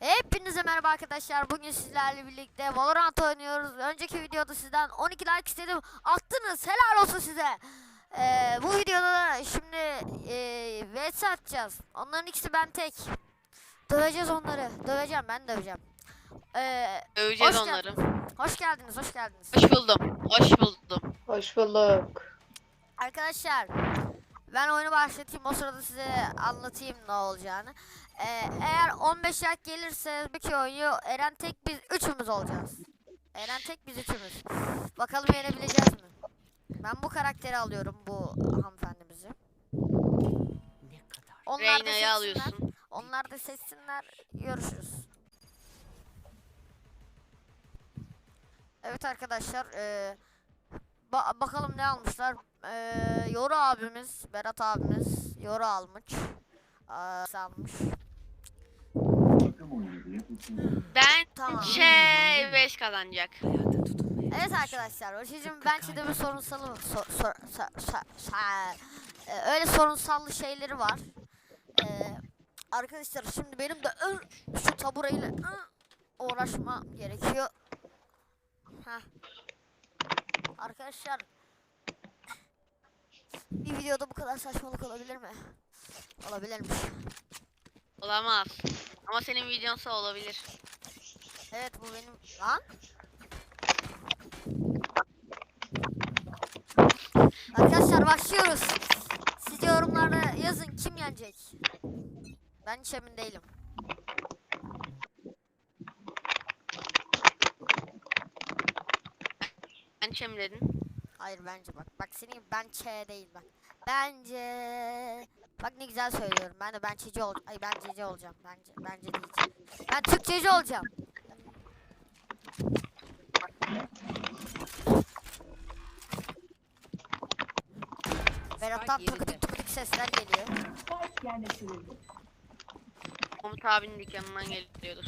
Hepinize merhaba arkadaşlar. Bugün sizlerle birlikte Valorant oynuyoruz. Önceki videoda sizden 12 like istedim. Attınız. Helal olsun size. Ee, bu videoda da şimdi e, VS atacağız. Onların ikisi ben tek. Döveceğiz onları. Döveceğim ben döveceğim. Ee, Öveceğiz Hoş onları. hoş geldiniz, hoş geldiniz. Hoş buldum. Hoş buldum. Hoş bulduk. Arkadaşlar ben oyunu başlatayım o sırada size anlatayım ne olacağını. Ee, eğer 15 like gelirse bir oyunu Eren tek biz üçümüz olacağız. Eren tek biz üçümüz. Bakalım yenebileceğiz mi? Ben bu karakteri alıyorum bu hanımefendimizi. Onlar da Reyna'yı seçsinler. alıyorsun. Onlar da seçsinler. Görüşürüz. Evet arkadaşlar. eee, ba- bakalım ne almışlar. Eee Yoru abimiz, Berat abimiz Yoru almış. Aa, almış. Ben Tamam. şey 5 kazanacak. Evet arkadaşlar, o şimdi bence de bir sorunsalı so, sor- sa- sa- sa- e, öyle sorunsallı şeyleri var. Ee, arkadaşlar şimdi benim de şu tabureyle ı, uğraşmam gerekiyor. Heh. Arkadaşlar bir videoda bu kadar saçmalık olabilir mi? Olabilirmiş. Olamaz. Ama senin videonsa olabilir. Evet bu benim lan. Arkadaşlar başlıyoruz. Siz yorumlarda yazın kim yenecek. Ben hiç emin değilim. Ben çem dedin. Hayır bence bak. Bak senin ben Ç değil bak. Bence. Bak ne güzel söylüyorum. Ben de ben Çici ol. Ay ben Cici olacağım. Bence bence değil. Ben Türkçeci olacağım. Berat'tan tıkıdık tıkıdık sesler geliyor. Umut abinin dükkanından geliyordur.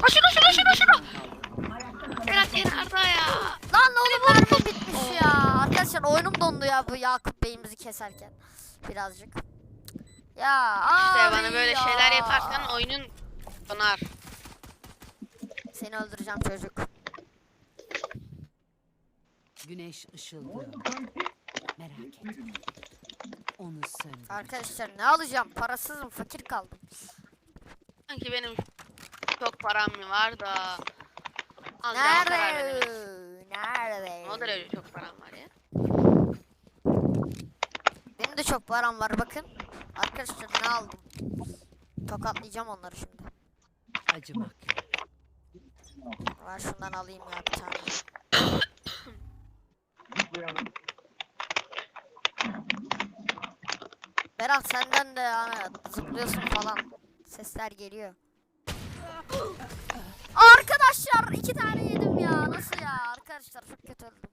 Ha şunu şunu şunu şunu. Berat kenarda ya. Lan oğlum mermi bitmiş ya. Arkadaşlar dondu ya bu Yakup Bey'imizi keserken. Birazcık. Ya İşte bana böyle ya. şeyler yaparsan oyunun donar. Seni öldüreceğim çocuk. Güneş ışıldıyor. Merak etme. Onu söndür. Arkadaşlar ne alacağım? Parasızım, fakir kaldım. Sanki benim çok param mı var da. Nerede? Nerede? O da öyle çok param var ya. Benim de çok param var bakın. Arkadaşlar ne aldım? Tokatlayacağım onları şimdi. Acımak. Var şundan alayım ya bir tane. Berat senden de yani zıplıyorsun falan. Sesler geliyor. Arkadaşlar iki tane yedim ya. Nasıl ya? Arkadaşlar çok kötü öldüm.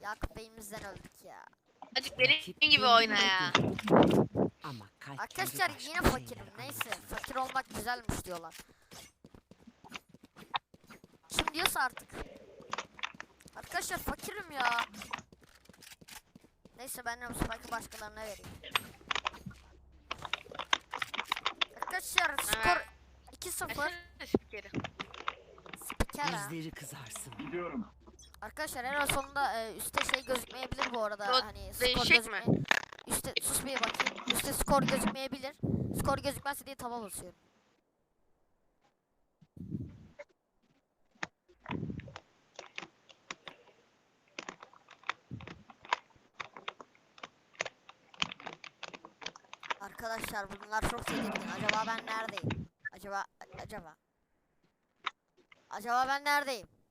Yakup Bey'imizden öldük ya. Azıcık benim gibi oyna ya. Ama Arkadaşlar yine fakirim. Neyse. Fakir olmak güzelmiş diyorlar. Kim diyorsa artık. Arkadaşlar fakirim ya. Neyse ben de bu spike'ı başkalarına vereyim. Arkadaşlar skor 2-0. Versene spikeri. Spiker ha. Yüzleri kızarsın. Arkadaşlar en sonunda e, üstte şey gözükmeyebilir bu arada. O hani skor mi? gözükme. Üstte sus bir bakayım. Üstte skor gözükmeyebilir. Skor gözükmezse diye tava basıyorum. Arkadaşlar bunlar çok tedirgin. Acaba ben neredeyim? Acaba acaba Acaba ben neredeyim?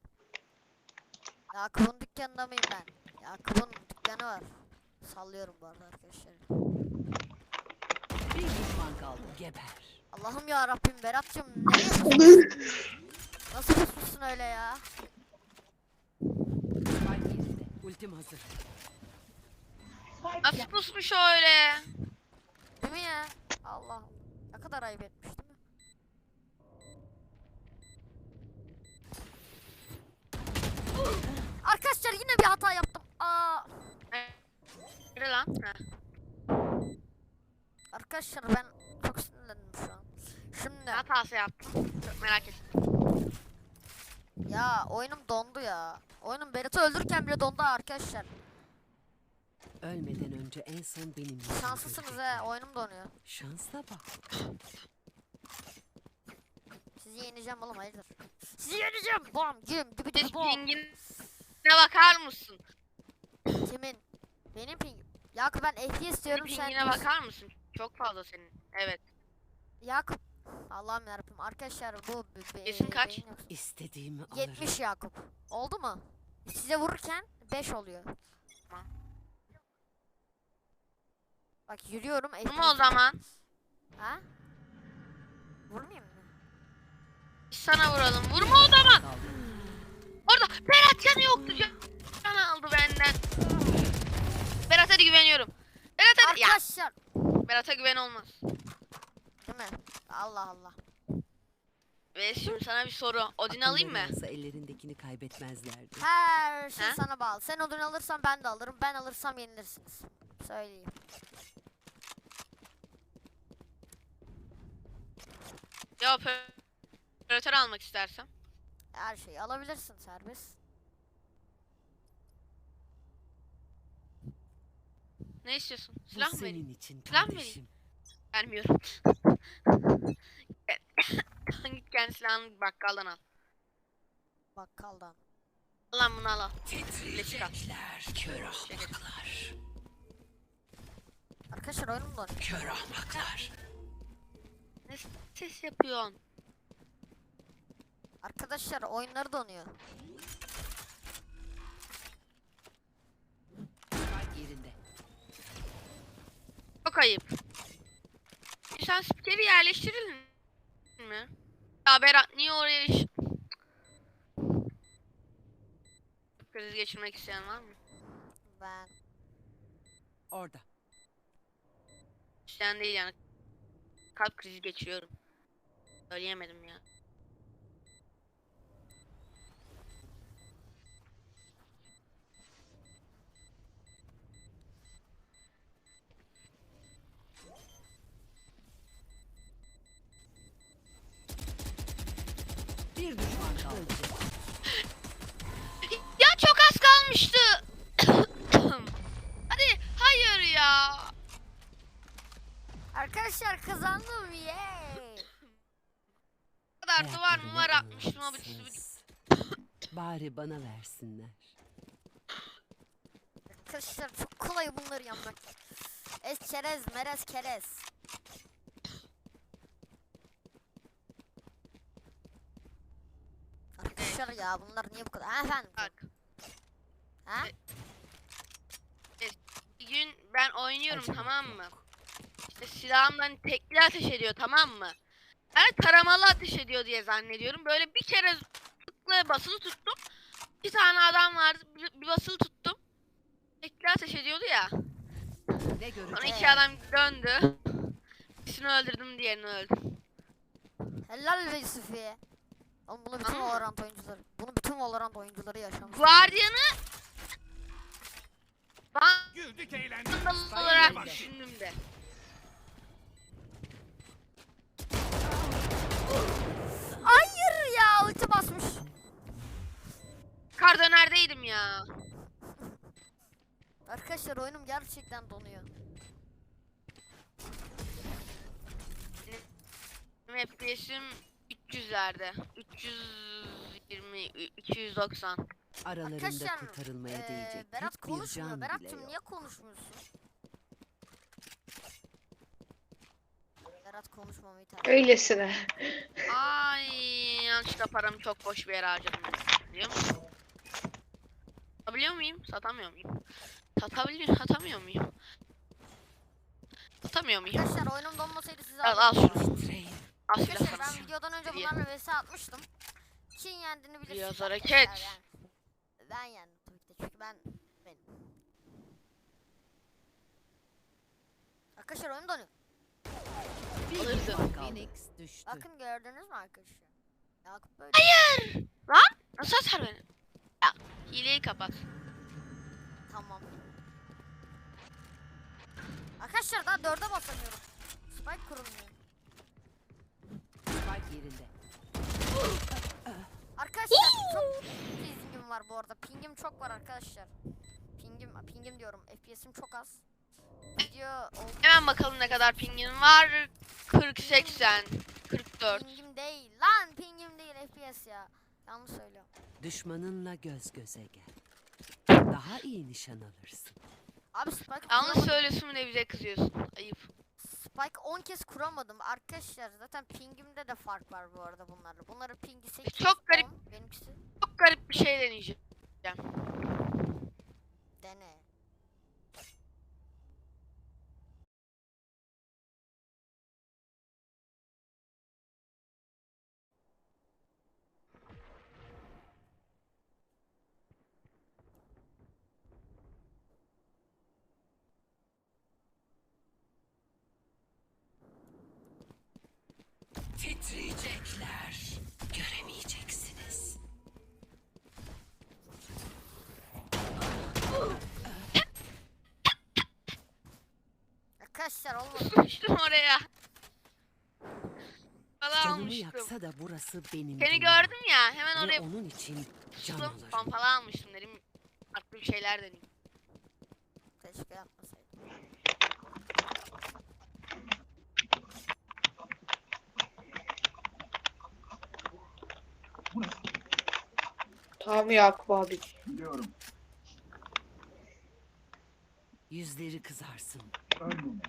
Yakup'un dükkanında mıyım ben? Yakup'un dükkanı var. Sallıyorum bu arada arkadaşlar. Bir düşman kaldı. Geber. Allah'ım ya Rabbim Berat'cığım nereye pusmuşsun? Nasıl pusmuşsun öyle ya? Ultim hazır. Nasıl pusmuş öyle? Değil mi ya? Allah Allah. Ne kadar ayıp etmiş değil mi? Arkadaşlar yine bir hata yaptım. Aa. Nerede lan? Ha. Arkadaşlar ben çok sinirlendim şu an. Şimdi Ne hatası yaptım? Çok merak ettim. ya oyunum dondu ya. Oyunum Berat'ı öldürürken bile dondu arkadaşlar. Ölmeden önce en son benim yüzümü Şanslısınız he oyunum donuyor. Şansla bak. Sizi yeneceğim oğlum hayırdır. Sizi yeneceğim. Bam güm gibi gibi bam. Pingine bakar mısın? Kimin? Benim pingim. Yakup ben FPS diyorum Bir sen. pingine bakar mısın? Çok fazla senin. Evet. Yakup. Allah'ım yarabbim arkadaşlar bu be- Yaşın kaç? beyin yoksa- İstediğimi alırım. 70 Yakup. Oldu mu? Size vururken 5 oluyor. Tamam. Bak yürüyorum. Vurma o zaman. Ha? Vurmayayım mı? Biz sana vuralım. Vurma o zaman. Orada Berat canı yoktu. Can, aldı benden. Berat'a da güveniyorum. Berat hadi. Ya Arkadaşlar. Berat'a güven olmaz. Değil mi? Allah Allah. Ve şimdi sana bir soru. Odin alayım mı? Akılları olsa ellerindekini kaybetmezlerdi. Her şey Ha? sana bağlı. Sen odun alırsan ben de alırım. Ben alırsam yenilirsiniz. Söyleyeyim. Ya oper- operatör almak istersem. Her şeyi alabilirsin serbest. Ne istiyorsun? Bu Silah mı vereyim? senin için Silah mı kardeşim. Vermiyorum. Git kendi silahını bakkaldan al. Bakkaldan. Al lan bunu al al. Bileşik al. Titriyecekler, kör ahmaklar. Arkadaşlar oyunum donuyor. Kör ahmaklar. Ne ses yapıyorsun? Arkadaşlar oyunları donuyor. Yerinde. Çok ayıp. Sen spikeri yerleştirdin mi? Ya Berat niye oraya iş... Kriz geçirmek isteyen var mı? Ben. Orada. İsteyen değil yani. Kalp krizi geçiriyorum. Söyleyemedim ya. Bir düşman kaldı. Ya çok az kalmıştı. Hadi hayır ya. Arkadaşlar kazandım yay. Bu kadar duvar muvar atmıştım alırsınız. Bari bana versinler. Arkadaşlar çok kolay bunları yapmak. Es çerez merez kerez. Arkadaşlar ya bunlar niye bu kadar? Ha efendim. Bak Ha? bir gün ben oynuyorum Acımak tamam mı? İşte silahımdan tekli ateş ediyor tamam mı? Ben taramalı ateş ediyor diye zannediyorum. Böyle bir kere zıpla basılı tuttum. Bir tane adam vardı. Bir, bir basılı tuttum. Tekli ateş ediyordu ya. Ne Sonra iki adam döndü. Birisini öldürdüm diğerini öldüm. Helal be Yusufiye. Oğlum bunu bütün Ama- Valorant oyuncuları. Bunu bütün Valorant oyuncuları yaşamış. Guardian'ı Güldük eğlendik. Vandal olarak düşündüm de. Hayır ya ulti basmış. Kar dönerdeydim ya. Arkadaşlar oyunum gerçekten donuyor. Benim FPS'im 300'lerde. 320, 290. Aralarında Arkadaşlar kurtarılmaya eee, değecek Berat tek bir konuşmuyor. Berat'cığım niye konuşmuyorsun? Berat konuşmamayı tercih Öylesine. Ay yanlışlıkla paramı çok boş bir yere harcadım. Biliyor musun? Satabiliyor muyum? Satamıyor muyum? Satabiliyor, satamıyor muyum? Satamıyor muyum? Arkadaşlar oyunum donmasaydı size Al al şunu. Silah Arkadaşlar ben videodan önce Seviye. bunlarla vs atmıştım. Kim yendiğini bilirsiniz. Biraz arkadaşlar hareket. yani. Ben yendim tabii ki de çünkü ben benim. Arkadaşlar oyun donuyor. Kaldı. Phoenix düştü. Bakın gördünüz mü arkadaşlar? Yakup böyle. Lan nasıl atar beni? Ya hileyi kapat. Tamam. Arkadaşlar daha dörde basamıyorum. Spike kurulmuyor. Yerinde. Arkadaşlar çok pingim var bu arada. Pingim çok var arkadaşlar. Pingim, pingim diyorum. FPS'im çok az. Video oldu. Hemen bakalım ne kadar pingin var. 40 80 44. Pingim değil lan. Pingim değil FPS ya. Yanlış söylüyorum. Düşmanınla göz göze gel. Daha iyi nişan alırsın. Abi Spike Yanlış söylüyorsun de bize kızıyorsun. Ayıp. Spike 10 kez kuramadım. Arkadaşlar zaten pingimde de fark var bu arada bunlarla. Bunların pingi 8 Çok garip. 10, benimkisi Çok garip bir şey deneyeceğim. dene. Titriyecekler. Göremeyeceksiniz. Arkadaşlar olmadı. Sıkıştım oraya. Falan Canımı almıştım. yaksa da burası benim Seni dünyam. gördüm ya hemen Ve oraya onun için can pustum. alırım. Almıştım dedim. Farklı bir şeyler deneyeyim. Tamam Yakup abi. Biliyorum. Yüzleri kızarsın. Ölmeme.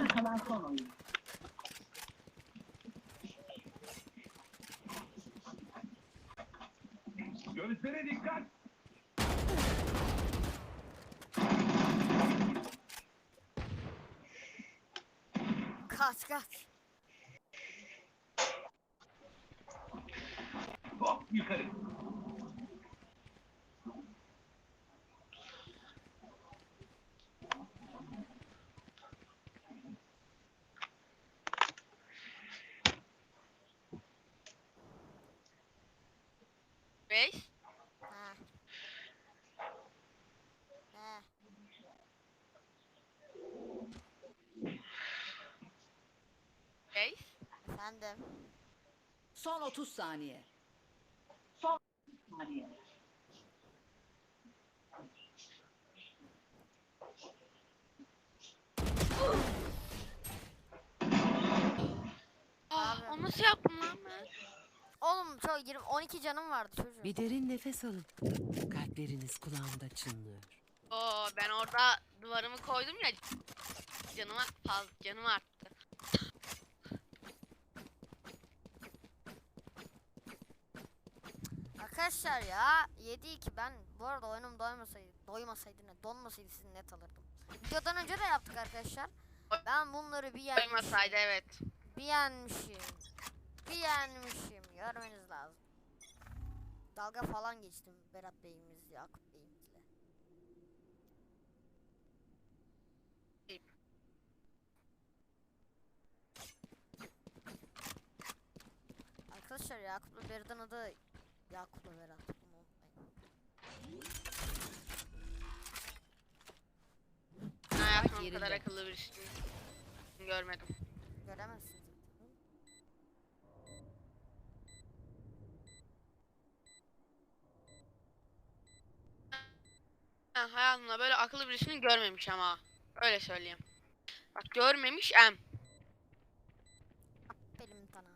Bir düşman kaldı. Gözlere dikkat. Kaç kaç. Hop yukarı. Reis. Ha. Ne? Reis. Efendim. Son 30 saniye. Ah, Abi. onu nasıl yaptım lan ben? Oğlum çok 20 12 canım vardı çocuğum. Bir derin nefes alın. Kalpleriniz kulağımda çınlıyor. Oo ben orada duvarımı koydum ya. Canıma fazla canım arttı. Arkadaşlar ya 7-2 ben bu arada oyunum doymasaydı, doymasaydı ne donmasaydı sizi net alırdım. Videodan önce de yaptık arkadaşlar. Ben bunları bir yenmişim. Koymasaydı evet. Bir yenmişim. Bir yenmişim. Görmeniz lazım. Dalga falan geçtim Berat Bey'imizle, Yakup Bey'imizle. Arkadaşlar Yakup'la Berat'ın adı Yakup'la Berat. Bunu unutmayın. Bu yerinde. kadar akıllı birisini görmedim. Göremezsiniz. Ben hayatımda böyle akıllı birisini görmemiş ama. Öyle söyleyeyim. Bak görmemiş em. Benim sana.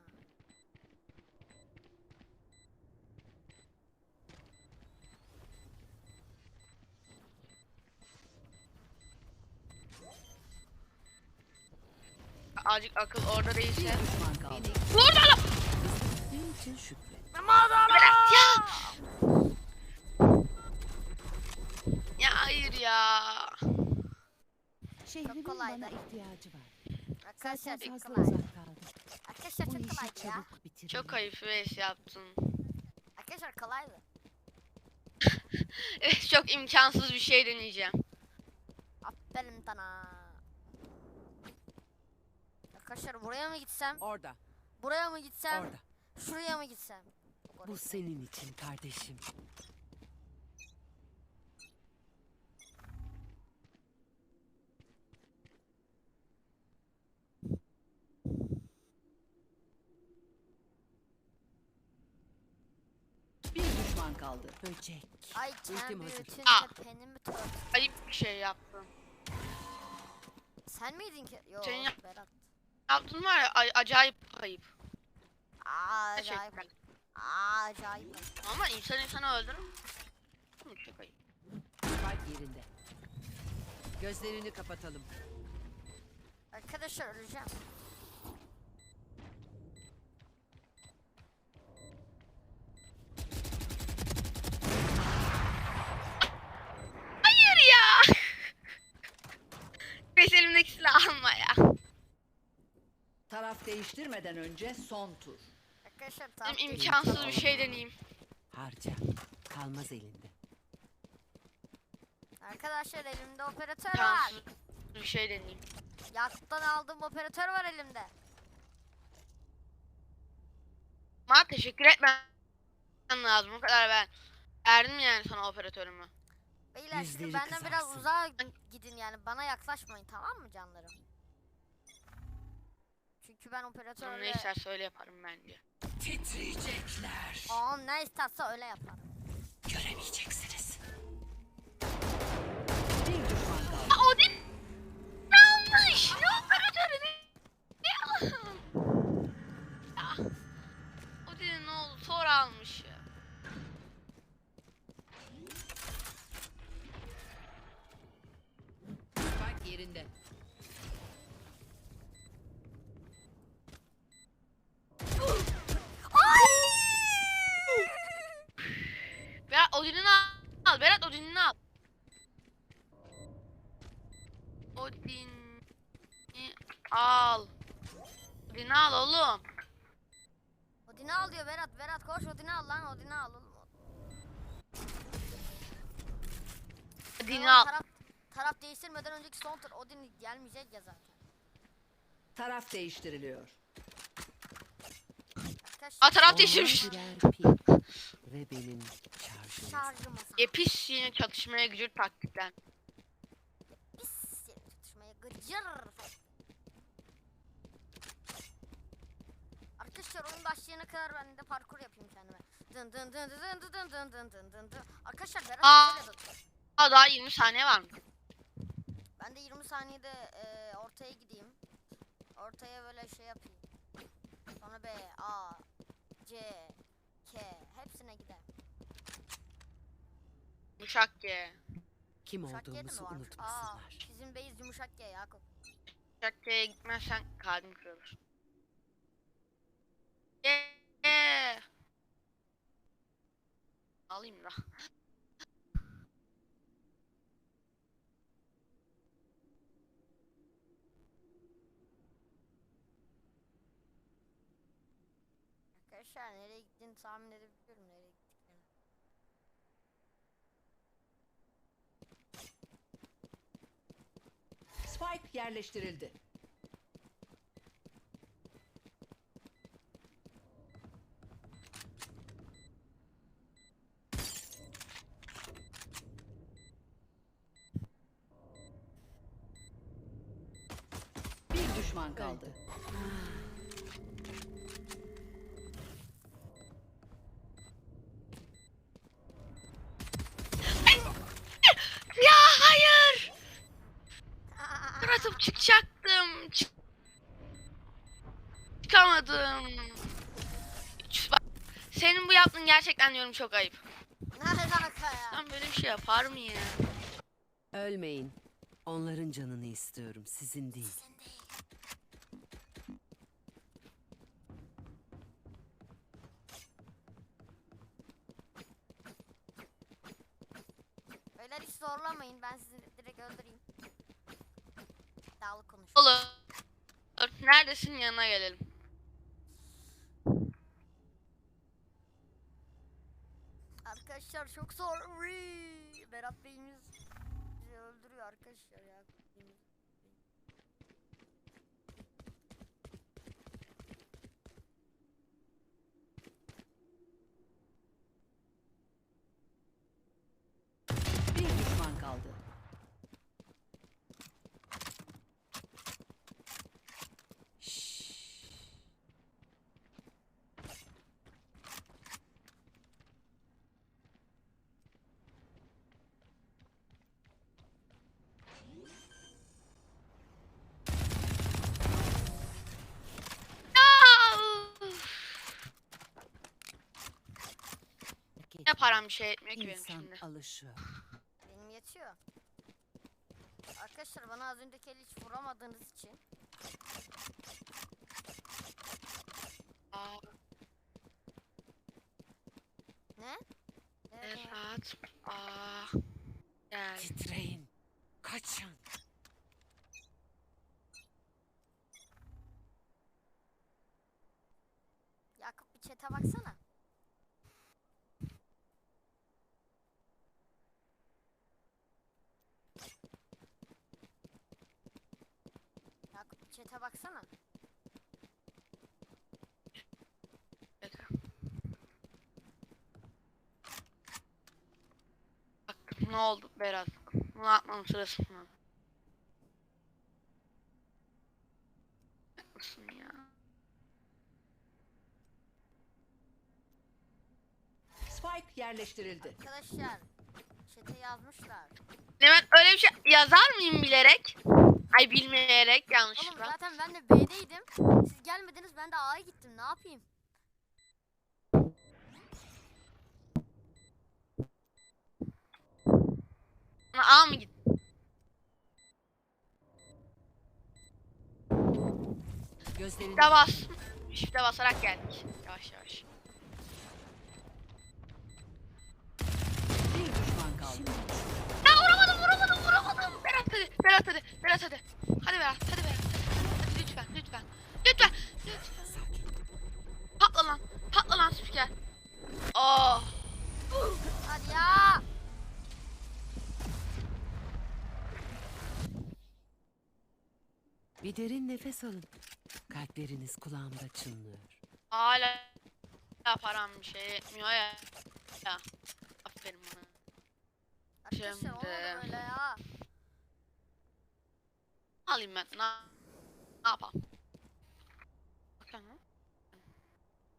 Azıcık akıl orada değilse. Burada lan! Şükret. Berat ya! Ya hayır ya. Şehrimin kolaydı. bana ihtiyacı var. Arkadaşlar çok fazla kolay. uzak. Arkadaşlar Bu çok işi kolaydı ya. çabuk bitirelim. Çok ayıp reis yaptın. Arkadaşlar kolaydı. Evet, çok imkansız bir şey deneyeceğim. Aferin sana. Arkadaşlar buraya mı gitsem? Orada, Buraya mı gitsem? orada. Şuraya mı gitsem? Bu senin için kardeşim. Bir düşman kaldı. Böcek. Ay Ultim sen hazır. bütün Aa. tepeni mi tört? Ayıp bir şey yaptım. Sen miydin ki? Yok Senin yap- Berat. Yaptın var ya ay- acayip ayıp. Aa, acayip. Gerçekten. Aa, acayip. Ama insan insanı öldürür Çok ayıp. Spike yerinde. Gözlerini kapatalım. Arkadaşlar öleceğim. Hayır ya. Beş elimdeki silah alma ya. Taraf değiştirmeden önce son tur. Arkadaşlar Benim tamam. imkansız bir şey deneyeyim. Harca. Kalmaz elinde. Arkadaşlar elimde operatör var. İmkansız bir şey deneyeyim. Yattan aldığım operatör var elimde. Ama teşekkür etmem lazım. O kadar ben verdim yani sana operatörümü. Beyler şimdi Yüzleri benden biraz kızarsın. uzağa gidin yani bana yaklaşmayın tamam mı canlarım? Çünkü ben operatörle... ne isterse öyle yaparım bence. Titriyecekler. O ne isterse öyle yaparım. Göremeyeceksiniz. Bir düşman kaldı. Odin ne almış? Ne operatörü? Ne Ya. Odin ne oldu? Sonra almış ya. Spike yerinde. Berat Odin'ini al. Berat Odin'ini al. Odin'i al. Odin'i al oğlum. Odin'i al diyor Berat. Berat koş Odin'i al lan Odin'i al oğlum. Odin'i al. Taraf, taraf değiştirmeden önceki son tur Odin gelmeyecek ya zaten. Taraf değiştiriliyor. Arkadaşlar Aa taraf değiştirmiş. Ve benim şarjım. şarjı masa. Epis yine çatışmaya gücür taktikten. Pis seni tutuşmaya gıcır. Arkadaşlar oyun başlayana kadar ben de parkur yapayım kendime. Dın dın dın dın dın dın dın dın dın dın dın. Arkadaşlar Berat Aa. şöyle dön. Aa daha 20 saniye var mı? Ben de 20 saniyede e, ortaya gideyim. Ortaya böyle şey yapayım. Sonra B, A, C, K hepsine gidelim. Yumuşak. Kim G mi olduğumuzu varmış? Aa, unutmasınlar. bizim base yumuşak G Yakup. Yumuşak ye'ye gitmezsen kalbim kırılır. Ye. Alayım da. Arkadaşlar nereye gittiğini tahmin edebiliyorum nereye gittiklerini. Spike yerleştirildi. Çıkacaktım. Çık- Çıkamadım. Senin bu yaptığın gerçekten diyorum çok ayıp. Ne alaka ya? Sen böyle bir şey yapar mı ya? Ölmeyin. Onların canını istiyorum, sizin değil. Beyler hiç zorlamayın ben sizi direkt öldüreyim. Dağlı konuş. Olur. Neredesin yanına gelelim. Arkadaşlar çok zor. Uy, Berat Bey'imiz bizi öldürüyor arkadaşlar ya. Beyimiz. Bir düşman kaldı. Ne param bir şey etmiyor ki benim İnsan şimdi. alışıyor. Benim yetiyor. Arkadaşlar bana az önceki el hiç vuramadığınız için. Aa, Ne? Evet. Berat. Aa. Gel. Titreyin. Kaçın. Yakup bir çete baksana. Yakup bir çete baksana. Bak ne oldu Berat? Bunu atmam sırası mı? Yapmasın ya. Spike yerleştirildi. Arkadaşlar çete yazmışlar. Hemen öyle bir şey yazar mıyım bilerek? Ay bilmeyerek Oğlum yanlışlıkla. zaten ben de B'deydim. Siz gelmediniz ben de A'ya gittim. Ne yapayım? Bana A mı gitti? Gözlerini Shift'e bas. Shift'e basarak geldik. Yavaş yavaş. Bir düşman kaldı. Hadi. Berat hadi. Berat hadi. Hadi Berat. Hadi Berat. Hadi lütfen lütfen. Lütfen. Lütfen. Patla lan. Patla lan spiker. Oh. Hadi ya. Bir derin nefes alın. Kalpleriniz kulağımda çınlıyor. Hala ya param bir şey etmiyor ya. Ya. Aferin bana. Şimdi. ya. Alayım ben. Ne, ne yapalım? Bakalım.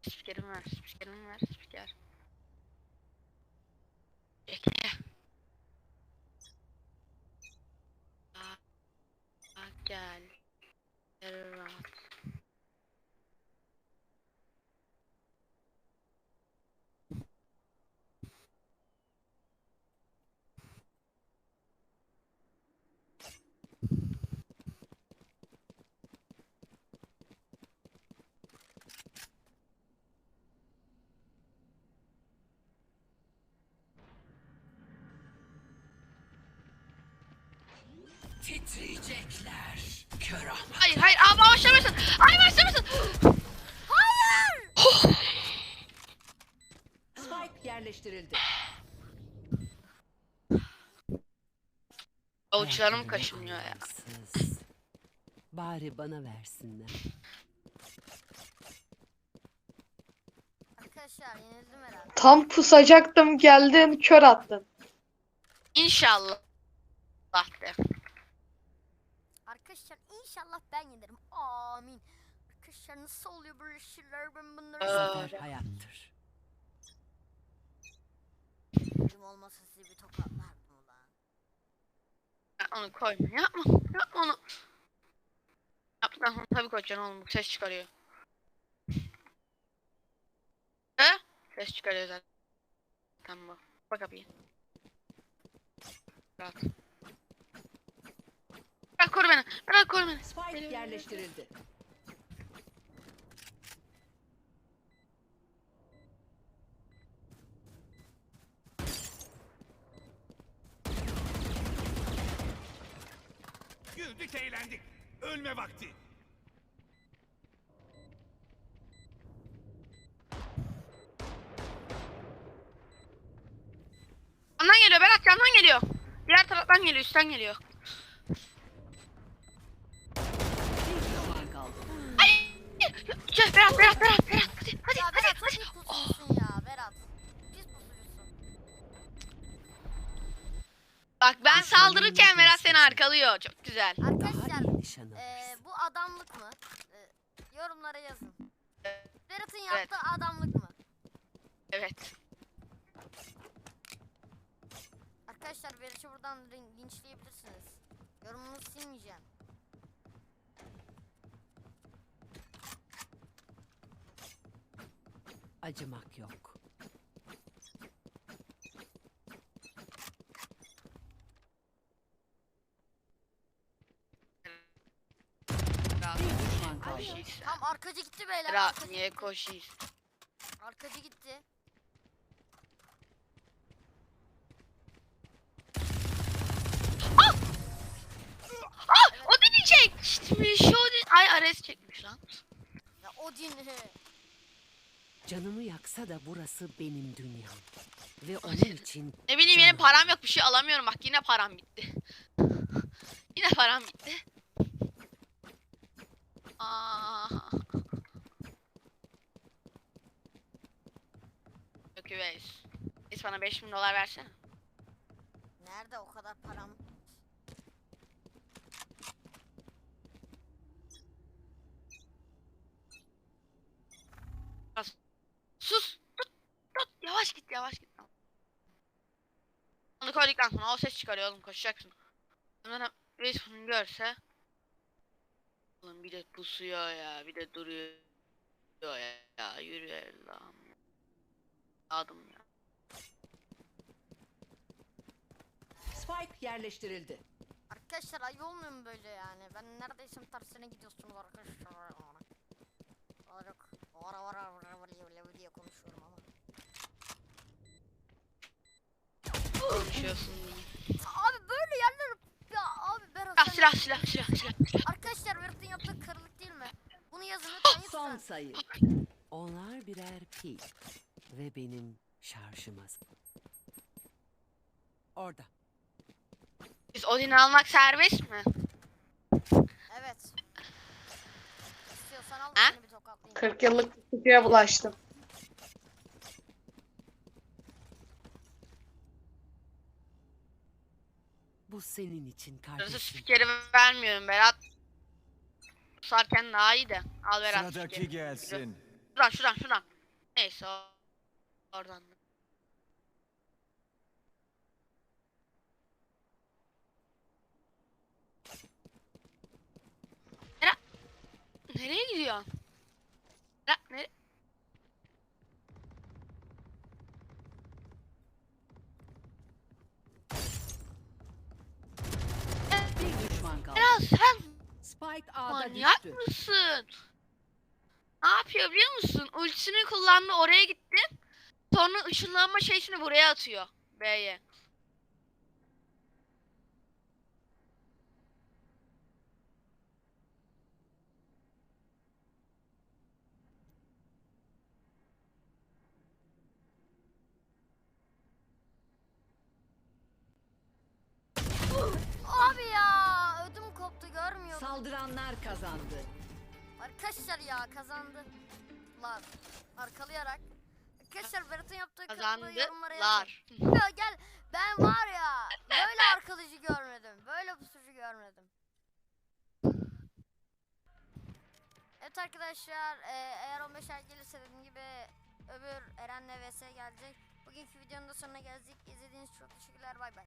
Spikerimi ver. Spikerimi ver. Spiker. Bekle. Aa, aa, gel. Berat. Titriyecekler. Kör ama. Hayır hayır aa başlamasın. Ay başlamasın. Spike yerleştirildi. Avuçlarım kaşınıyor ya. Bari bana versinler. Arkadaşlar yenildim herhalde. Tam pusacaktım geldin kör attın. İnşallah. de. Arkadaşlar inşallah ben yenerim. Amin. Arkadaşlar nasıl oluyor böyle şeyler ben bunları. Zafer hayattır. Elim olmasa sizi bir tokatlardım ulan. Ya Onu koyma. Yapma. Yapma onu. Yaptıktan sonra tabii koyacaksın oğlum. Bu ses çıkarıyor. He? Ses çıkarıyor zaten. Tamam bak. Bak kapıyı. Rahat. Bırak koru beni. Bırak koru beni. Spike yerleştirildi. Güldük eğlendik. Ölme vakti. geliyor Berat camdan geliyor. Diğer taraftan geliyor üstten geliyor. Bir düşman kaldı. Şey, Berat Berat Berat Berat hadi hadi Ya hadi. Berat çok pis pusucusun ya Berat. Pis pusucusun. Bak ben Düşmanın saldırırken Berat seni arkalıyor. Çok güzel. Arkadaşlar alırsın. bu adamlık mı? Ee, yorumlara yazın. Berat'ın Evet. yaptığı adamlık mı? Evet. Arkadaşlar Berat'ı buradan lin- linçleyebilirsiniz. Yorumunuzu silmeyeceğim. Acımak yok. Tam arkacı gitti beyler. Berat Arkacı, niye koşuyorsun? arkacı gitti. Ah o deneyecek. Şimdi şu din- Ay Ares çekmiş lan. Ya Odin. Canımı yaksa da burası benim dünyam. Ve onun için Ne bileyim benim param yok bir şey alamıyorum bak yine param bitti. yine param bitti. Aa. Ökü Veys. Veys bana 5000 dolar versene. Nerede o kadar param? Sus. Tut. Tut. Yavaş git yavaş git. Onu koyduktan sonra o ses çıkarıyor oğlum koşacaksın. Sonra Veys bunu görse. Oğlum bir de pusuyor ya bir de duruyor ya, ya yürü Allah'ım ya. Adım ya. Spike yerleştirildi. Arkadaşlar ayıp olmuyor mu böyle yani? Ben neredeyse tersine gidiyorsunuz arkadaşlar. Vara vara vara vara vara diye konuşuyorum ama. Konuşuyorsun. Abi böyle yerler ya abi Berat Ah silah silah silah silah. Arkadaşlar Berat'ın yaptığı kırılık değil mi? Bunu yazın lütfen Son lütfen. sayı. onlar birer pil. Ve benim şarjım az. Orada. Biz Odin'i almak serbest mi? Evet. İstiyorsan al Ha? seni bir tokatlayayım. 40 yıllık tutucuya bulaştım. Bu senin için Sırası kardeşim. spikeri vermiyorum Berat. Sarken daha iyi de. Al Berat Sıradaki spikeri. gelsin. Şuradan şuradan şuradan. Neyse o. Oradan. da. Berat. Nereye gidiyorsun? Berat nere? Bir düşman kaldı. Sen Spike A'da Manyak düştü. mısın? Ne yapıyor biliyor musun? Ultisini kullandı oraya gitti. Sonra ışınlanma şeysini buraya atıyor. B'ye. Abi ya ödüm koptu görmüyorum. Saldıranlar kazandı. Arkadaşlar ya kazandılar. Arkalayarak. Arkadaşlar Berat'ın yaptığı kırılığı yorumlara. Kazandılar. Ya gel ben var ya böyle arkalıcı görmedim. Böyle pusucu görmedim. Evet arkadaşlar e, eğer 15 ay gelirse dediğim gibi öbür Eren'le vs gelecek. Bugünkü videonun da sonuna geldik. İzlediğiniz için çok teşekkürler. Bay bay.